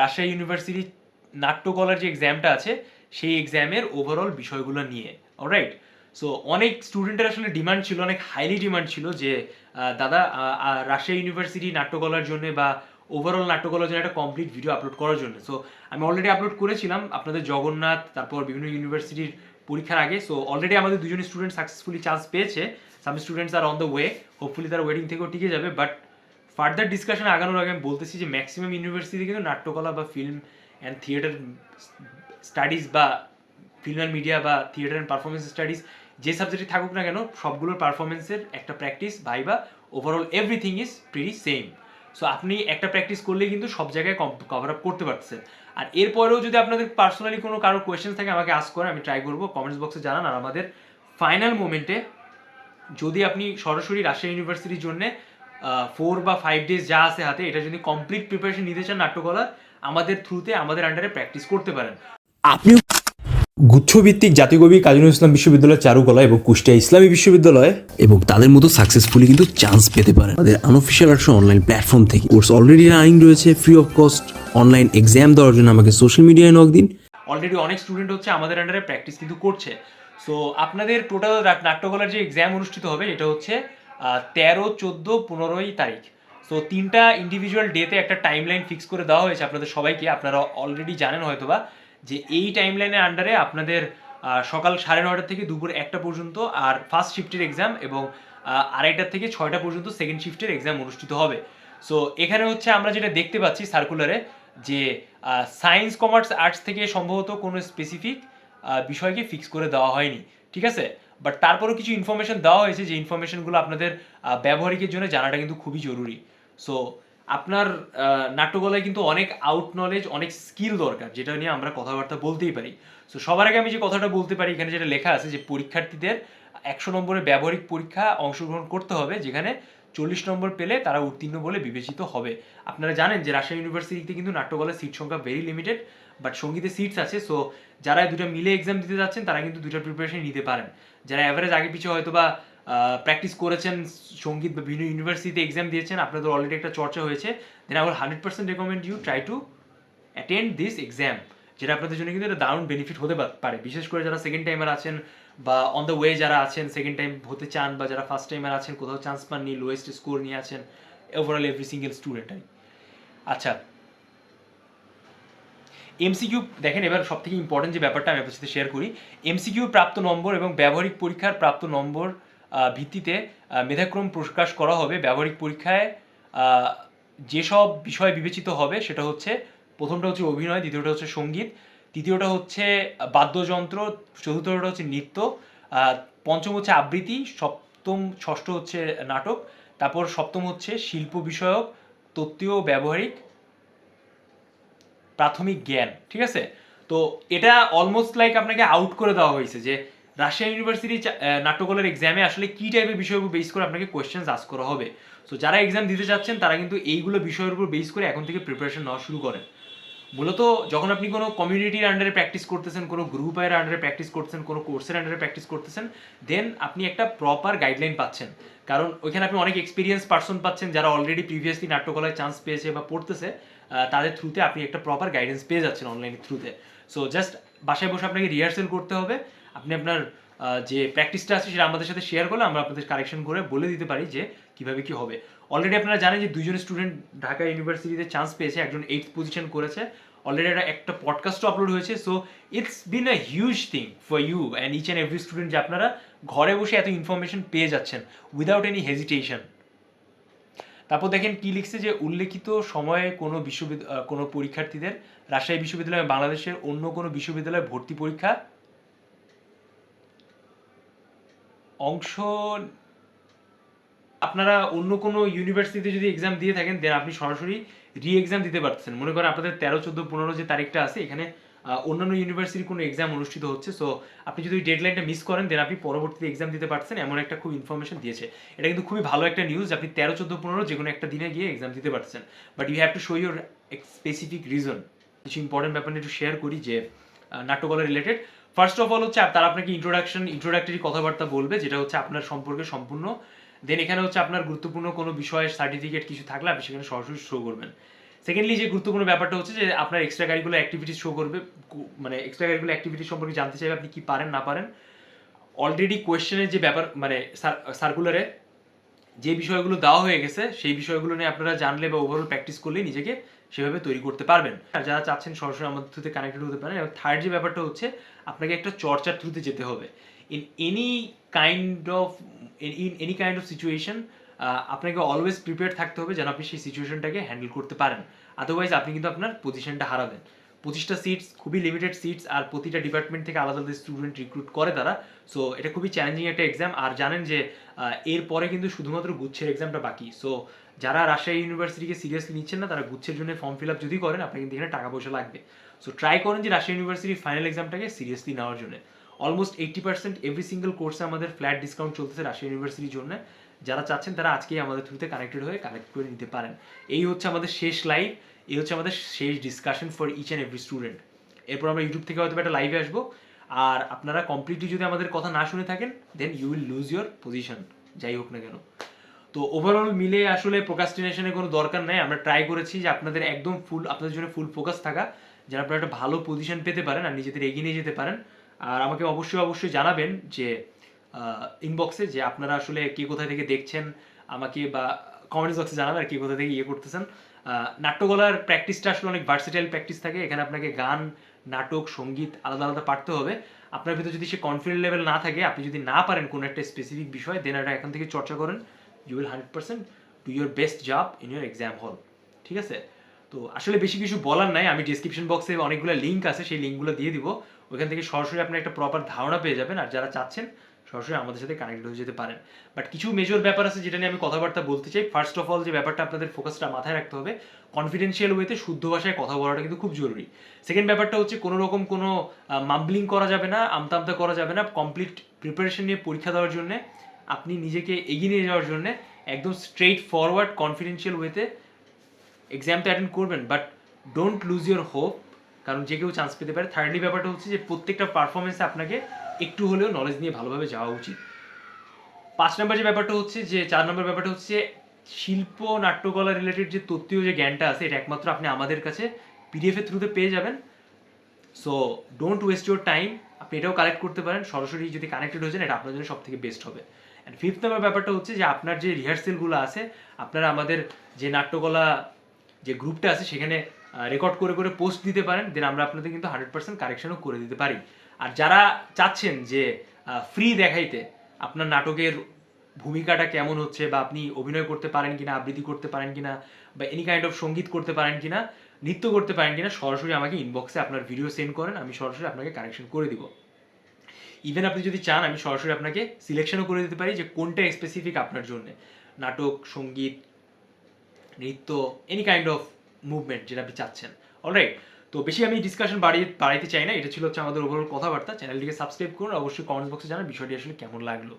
Rajshahi university নাট্যকলার যে এক্সামটা আছে, সেই এক্সামের ওভারঅল বিষয়গুলো নিয়ে অলরাইট সো অনেক স্টুডেন্টের আসলে ডিমান্ড ছিল, অনেক হাইলি ডিমান্ড ছিল যে দাদা রাজশাহী ইউনিভার্সিটি নাট্যকলার জন্য বা ওভারঅল নাট্যকলার জন্য একটা কমপ্লিট ভিডিও আপলোড করার জন্য। সো আমি অলরেডি আপলোড করেছিলাম, আপনাদের জগন্নাথ, তারপর বিভিন্ন ইউনিভার্সিটির পরীক্ষার আগে। সো অলরেডি আমাদের দুজন স্টুডেন্ট সাকসেসফুলি চান্স পেয়েছে। Some students R on the way hopefully তারা ওয়েটিং থেকেও টিকে যাবে বাট ফার্দার ডিসকাশন আগানোর আগে আমি বলতেছি যে ম্যাক্সিমাম ইউনিভার্সিটি কিন্তু নাট্যকলা বা ফিল্ম অ্যান্ড থিয়েটার স্টাডিজ বা ফিল্ম অ্যান্ড মিডিয়া বা থিয়েটার অ্যান্ড পারফরমেন্স স্টাডিজ যে সাবজেক্টে থাকুক না কেন, সবগুলোর পারফরমেন্সের একটা practice viva overall everything is pretty same so আপনি একটা প্র্যাকটিস করলেই কিন্তু সব জায়গায় কভার আপ করতে পারছেন আর এরপরেও যদি আপনাদের পার্সোনালি কোনো কারও কোয়েশ্চেন থাকে, আমাকে আস করেন, আমি ট্রাই করব। কমেন্টস বক্সে জানান। আর আমাদের ফাইনাল মোমেন্টে যদি আপনি সরাসরি রাজশাহী ইউনিভার্সিটির জন্য ফোর বা ফাইভ ডেজ যা আছে হাতে এটা যদি কমপ্লিট প্রিপারেশন নিতে চান নাট্যকলা আমাদের থ্রুতে আমাদের আন্ডারে প্র্যাকটিস করতে পারেন। আপনিও গুচ্ছভিত্তিক জাতীয় কবি কাজী ইসলাম বিশ্ববিদ্যালয় চারুকলা এবং কুষ্টিয়া ইসলামী বিশ্ববিদ্যালয় এবং তাদের মতো সাকসেসফুলি কিন্তু চান্স পেতে পারেন। আমাদের আনঅফিসিয়াল আর্টস অনলাইন প্ল্যাটফর্ম থেকে কোর্স অলরেডি রানিং রয়েছে free of cost online exam দেওয়ার জন্য আমাকে সোশ্যাল মিডিয়ায় নক দিন। অলরেডি অনেক স্টুডেন্ট হচ্ছে আমাদের আন্ডারে প্র্যাকটিস কিন্তু করছে। সো আপনাদের টোটাল নাট্যকলার যে এক্সাম অনুষ্ঠিত হবে এটা হচ্ছে তেরো চোদ্দ পনেরোই তারিখ। সো তিনটা ইন্ডিভিজুয়াল ডেতে একটা টাইম লাইন ফিক্স করে দেওয়া হয়েছে আপনাদের সবাইকে। আপনারা অলরেডি জানেন হয়তোবা যে এই টাইম লাইনের আন্ডারে আপনাদের সকাল সাড়ে নয়টা থেকে দুপুর একটা পর্যন্ত আর ফার্স্ট শিফটের এক্সাম এবং আহ, আড়াইটা থেকে ছয়টা পর্যন্ত সেকেন্ড শিফটের এক্সাম অনুষ্ঠিত হবে। সো এখানে হচ্ছে আমরা যেটা দেখতে পাচ্ছি সার্কুলারে যে সায়েন্স কমার্স আর্টস থেকে সম্ভবত কোনো স্পেসিফিক বিষয়কে ফিক্স করে দেওয়া হয়নি। ঠিক আছে? বাট তারপরেও কিছু ইনফরমেশন দেওয়া হয়েছে যে ইনফরমেশনগুলো আপনাদের ব্যবহারিকের জন্য জানাটা কিন্তু খুবই জরুরি। সো আপনার নাট্যকলায় কিন্তু অনেক আউট নলেজ অনেক স্কিল দরকার, যেটা নিয়ে আমরা কথাবার্তা বলতেই পারি। সো সবার আগে আমি যে কথাটা বলতে পারি, এখানে যেটা লেখা আছে যে পরীক্ষার্থীদের একশো নম্বরের ব্যবহারিক পরীক্ষা অংশগ্রহণ করতে হবে, যেখানে চল্লিশ নম্বর পেলে তারা উত্তীর্ণ বলে বিবেচিত হবে। আপনারা জানেন যে রাজশাহী ইউনিভার্সিটিতে কিন্তু নাট্যকলার সিট সংখ্যা ভেরি লিমিটেড বাট সঙ্গীতে সিটস আছে সো যারা দুটো মিলে এক্সাম দিতে যাচ্ছেন, তারা কিন্তু দুটো প্রিপারেশন নিতে পারেন। যারা অ্যাভারেজ আগে পিছিয়ে হয়তো বা প্র্যাকটিস করেছেন, সংগীত বা বিভিন্ন ইউনিভার্সিটিতে এক্সাম দিয়েছেন, আপনাদের অলরেডি একটা চর্চা হয়েছে then I will hundred percent recommend you try to attend this exam যেটা আপনাদের জন্য কিন্তু একটা দারুণ বেনিফিট হতে পারে। বিশেষ করে যারা সেকেন্ড টাইমার আছেন বা অন দ্য ওয়ে যারা আছেন সেকেন্ড টাইম হতে চান বা যারা ফার্স্ট টাইমার আছেন, কোথাও চান্স পাননি লোয়েস্ট স্কোর নিয়ে আছেন ওভারঅল এভরি সিঙ্গেল স্টুডেন্ট আচ্ছা এমসিকিউ দেখেন এবার সব থেকে ইম্পর্টেন্ট যে ব্যাপারটা আমি আপনার সাথে শেয়ার করি এমসিকিউ প্রাপ্ত নম্বর এবং ব্যবহারিক পরীক্ষার প্রাপ্ত নম্বর ভিত্তিতে মেধাক্রম প্রকাশ করা হবে ব্যবহারিক পরীক্ষায় যেসব বিষয় বিবেচিত হবে সেটা হচ্ছে, প্রথমটা হচ্ছে অভিনয়, দ্বিতীয়টা হচ্ছে সংগীত, তৃতীয়টা হচ্ছে বাদ্যযন্ত্র, চতুর্থটা হচ্ছে নৃত্য পঞ্চম হচ্ছে আবৃত্তি, সপ্তম, ষষ্ঠ হচ্ছে নাটক, তারপর সপ্তম হচ্ছে শিল্প বিষয়ক, তত্ত্বীয়, ব্যবহারিক প্রাথমিক জ্ঞান, ঠিক আছে? তো এটা অলমোস্ট লাইক আপনাকে আউট করে দেওয়া হয়েছে যে রাজশাহী ইউনিভার্সিটি নাট্যকলার এক্সামে আসলে কি টাইপের বিষয়ের উপর বেস করে আপনাকে কোয়েশ্চেন্স আস করা হবে। সো যারা এক্সাম দিতে চাচ্ছেন, তারা কিন্তু এইগুলো বিষয়ের উপর বেস করে এখন থেকে প্রিপারেশন নেওয়া শুরু করেন। মূলত যখন আপনি কোনো কমিউনিটির আন্ডারে প্র্যাকটিস করতেছেন, কোনো গ্রুপের আন্ডারে প্র্যাকটিস করতেছেন, কোনো কোর্সের আন্ডারে প্র্যাকটিস করতেছেন দেন আপনি একটা প্রপার গাইডলাইন পাচ্ছেন। কারণ ওইখানে আপনি অনেক এক্সপিরিয়েন্স পার্সন পাচ্ছেন যারা অলরেডি প্রিভিয়াসলি নাট্যকলায় চান্স পেয়েছে বা পড়তেছে। তাদের থ্রুতে আপনি একটা প্রপার গাইডেন্স পেয়ে যাচ্ছেন অনলাইনের থ্রুতে সো জাস্ট বাসায় বসে আপনাকে রিহার্সেল করতে হবে। আপনি আপনার যে প্র্যাকটিসটা আছে সেটা আমাদের সাথে শেয়ার করলে আমরা আপনাদের কারেকশন করে বলে দিতে পারি যে কীভাবে কী হবে। অলরেডি আপনারা জানেন যে দুজন স্টুডেন্ট ঢাকা ইউনিভার্সিটিতে চান্স পেয়েছে, একজন এইট পজিশন করেছে। অলরেডি একটা একটা পডকাস্টও আপলোড হয়েছে। So it's been a huge thing for you and each and every student যে আপনারা ঘরে বসে এত ইনফরমেশন পেয়ে যাচ্ছেন উইদাউট এনি হেজিটেশন তারপর দেখেন কি লিখছে যে উল্লেখিত সময়ে কোনো বিশ্ববিদ্যালয় কোনো পরীক্ষার্থীদের রাজশাহী বিশ্ববিদ্যালয় বাংলাদেশের অন্য কোনো বিশ্ববিদ্যালয়ে ভর্তি পরীক্ষা অংশ আপনারা অন্য কোনো ইউনিভার্সিটিতে যদি এক্সাম দিয়ে থাকেন দেন আপনি সরাসরি রি এক্সাম দিতে পারতেছেন। মনে করেন আপনাদের তেরো, চোদ্দ, পনেরো যে তারিখটা আছে, এখানে অন্যান্য ইউনিভার্সিটির কোনো এক্সাম অনুষ্ঠিত হচ্ছে সো আপনি যদি ওই ডেডলাইনটা মিস করেন দেন আপনি পরবর্তীতে এক্সাম দিতে পারছেন এমন একটা খুব ইনফরমেশন দিয়েছে। এটা কিন্তু খুবই ভালো একটা নিউজ আপনি তেরো, চোদ্দ, পনেরো যে কোনো একটা দিনে গিয়ে এক্সাম দিতে পারছেন but you have to show your specific reason কিছু ইম্পর্টেন্ট ব্যাপার একটু শেয়ার করি যে নাট্যকলা রিলেটেড ফার্স্ট অফ অল হচ্ছে তারা আপনাকে ইন্ট্রোডাকশন ইন্ট্রোডাক্টরি কথাবার্তা বলবে, যেটা হচ্ছে আপনার সম্পর্কে সম্পূর্ণ। দেন এখানে হচ্ছে আপনার গুরুত্বপূর্ণ কোনো বিষয়ের সার্টিফিকেট কিছু থাকলে, আপনি সেখানে সরাসরি শো করবেন। সেকেন্ডলি যে গুরুত্বপূর্ণ ব্যাপারটা হচ্ছে যে আপনার এক্সট্রা কারিকুলার অ্যাক্টিভিটিস শো করবে মানে এক্সট্রা কারিকুলার অ্যাক্টিভিটি সম্পর্কে জানতে চাইবে আপনি কি পারেন, না পারেন? অলরেডি কোয়েশ্চেনের যে ব্যাপার মানে সার্কুলারে যে বিষয়গুলো দেওয়া হয়ে গেছে, সেই বিষয়গুলো নিয়ে আপনারা জানলে বা ওভারঅল প্র্যাকটিস করলে নিজেকে সেভাবে তৈরি করতে পারবেন। আর যারা চাচ্ছেন সরাসরি আমাদের থ্রুতে কানেক্টেড হতে পারেন, এবং থার্ড যে ব্যাপারটা হচ্ছে, আপনাকে একটা চর্চার থ্রুতে যেতে হবে। In any kind of in any kind of situation আপনাকে অলওয়েজ প্রিপেয়ার থাকতে হবে যেন আপনি সেই সিচুয়েশনটাকে হ্যান্ডেল করতে পারেন। আদারওয়াইজ আপনি কিন্তু আপনার পজিশনটা হারাবেন। পঁচিশটা সিটস খুবই লিমিটেড সিটস আর প্রতিটা ডিপার্টমেন্ট থেকে আলাদা আলাদা স্টুডেন্ট রিক্রুট করে তারা। সো এটা খুবই চ্যালেঞ্জিং একটা এক্সাম আর জানেন যে এরপরে কিন্তু শুধুমাত্র গুচ্ছের এক্সামটা বাকি। সো যারা রাজশাহী ইউনিভার্সিটিকে সিরিয়াসলি নিচ্ছেন না, তারা গুচ্ছের জন্য ফর্ম ফিল আপ যদি করেন, আপনার কিন্তু এখানে টাকা পয়সা লাগবে। সো ট্রাই করেন যে, রাজশাহী ইউনিভার্সিটির ফাইনাল এক্সামটাকে সিরিয়াসলি নেওয়ার জন্য। Almost eighty percent every single কোর্সে আমাদের ফ্ল্যাট ডিসকাউন্ট চলতেছে রাজশাহী ইউনিভার্সিটির জন্য। যারা চাচ্ছেন তারা আজকেই আমাদের থ্রুতে কানেক্টেড হয়ে কানেক্ট করে নিতে পারেন। এই হচ্ছে আমাদের শেষ লাইভ এই হচ্ছে আমাদের শেষ discussion for each and every student এরপর আমরা ইউটিউব থেকে হয়তো একটা লাইভে আসব। আর আপনারা কমপ্লিটলি যদি আমাদের কথা না শুনে থাকেন then you will lose your position যাই হোক না কেন। তো ওভারঅল মিলে আসলে প্রোকাস্টিনেশনের কোনো দরকার নাই। আমরা ট্রাই করেছি যে আপনাদের একদম ফুল আপনাদের জন্য ফুল ফোকাস থাকা। যেন আপনারা একটা ভালো পজিশন পেতে পারেন আর নিজেদের এগিয়ে নিয়ে যেতে পারেন, আর আমাকে অবশ্যই অবশ্যই জানাবেন যে ইনবক্সে যে আপনারা আসলে কে কোথা থেকে দেখছেন আমাকে বা কমেন্টস বক্সে জানাবেন আর কে কোথা থেকে ইয়ে করতেছেন। নাট্যকলার প্র্যাকটিসটা আসলে অনেক ভার্সিটাইল প্র্যাকটিস থাকে। এখানে আপনাকে গান, নাটক, সংগীত আলাদা আলাদা পারতে হবে। আপনার ভিতরে যদি সে কনফিডেন্ট লেভেল না থাকে, আপনি যদি না পারেন কোনো একটা স্পেসিফিক বিষয় দেন এটা এখান থেকে চর্চা করেন। You will hundred percent do your best job in your exam hall ঠিক আছে? তো আসলে বেশি কিছু বলার নাই। আমি ডিসক্রিপশন বক্সে অনেকগুলো লিঙ্ক আছে, সেই লিঙ্কগুলো দিয়ে দিব। ওইখান থেকে সরাসরি আপনি একটা প্রপার ধারণা পেয়ে যাবেন। আর যারা চাচ্ছেন সরাসরি আমাদের সাথে কানেক্ট হয়ে যেতে পারেন। বাট কিছু মেজর ব্যাপার আছে যেটা নিয়ে আমি কথাবার্তা বলতে চাই। ফার্স্ট অফ অল যে ব্যাপারটা আপনাদের ফোকাসটা মাথায় রাখতে হবে কনফিডেন্সিয়াল ওয়েতে শুদ্ধ ভাষায় কথা বলাটা কিন্তু খুব জরুরি। সেকেন্ড ব্যাপারটা হচ্ছে কোনো রকম কোনো মাম্বলিং করা যাবে না আমতা আমতা করা যাবে না কমপ্লিট প্রিপারেশন নিয়ে পরীক্ষা দেওয়ার জন্য, আপনি নিজেকে এগিয়ে নিয়ে যাওয়ার জন্য একদম স্ট্রেইট ফরওয়ার্ড কনফিডেন্সিয়াল ওয়েতে এক্সামটা অ্যাটেন্ড করবেন। But don't lose your hope কারণ যে কেউ চান্স পেতে পারে। থার্ডলি ব্যাপারটা হচ্ছে যে প্রত্যেকটা পারফরমেন্সে আপনাকে একটু হলেও নলেজ নিয়ে ভালোভাবে যাওয়া উচিত। পাঁচ নম্বর যে ব্যাপারটা হচ্ছে যে, চার নম্বর ব্যাপারটা হচ্ছে শিল্প, নাট্যকলা রিলেটেড যে তত্ত্বীয় যে জ্ঞানটা আছে, এটা একমাত্র আপনি আমাদের কাছে পিডিএফ এর থ্রুতে পেয়ে যাবেন। So don't waste your time আপনি এটাও কালেক্ট করতে পারেন। সরাসরি যদি কানেক্টেড হয়ে এটা আপনার জন্য সব থেকে বেস্ট হবে। অ্যান্ড ফিফথ নাম্বার ব্যাপারটা হচ্ছে যে, আপনার যে রিহার্সেলগুলো আছে, আপনারা আমাদের যে নাট্যকলা যে গ্রুপটা আছে, সেখানে রেকর্ড করে করে পোস্ট দিতে পারেন। দেন আমরা আপনাদের কিন্তু হান্ড্রেড পার্সেন্ট কারেকশনও করে দিতে পারি। আর যারা চাচ্ছেন যে ফ্রি দেখাইতে, আপনার নাটকের ভূমিকাটা কেমন হচ্ছে বা আপনি অভিনয় করতে পারেন কিনা, আবৃত্তি করতে পারেন কিনা বা এনি কাইন্ড অফ সংগীত করতে পারেন কিনা, নৃত্য করতে পারেন কিনা, সরাসরি আমাকে ইনবক্সে আপনার ভিডিও সেন্ড করেন, আমি সরাসরি আপনাকে কারেকশন করে দিব। ইভেন আপনি যদি চান, আমি সরাসরি আপনাকে সিলেকশনও করে দিতে পারি যে কোনটা স্পেসিফিক আপনার জন্য। নাটক, সংগীত, নৃত্য এনি কাইন্ড অফ মুভমেন্ট যেটা আপনি চাচ্ছেন। অলরাইট তো বেশি আমি ডিসকাশন বাড়িয়ে বাড়াইতে চাই না। এটা ছিল হচ্ছে আমাদের ওভারঅল কথাবার্তা। চ্যানেলটিকে সাবস্ক্রাইব করুন। অবশ্যই কমেন্ট বক্সে জানান বিষয়টি আসলে কেমন লাগল।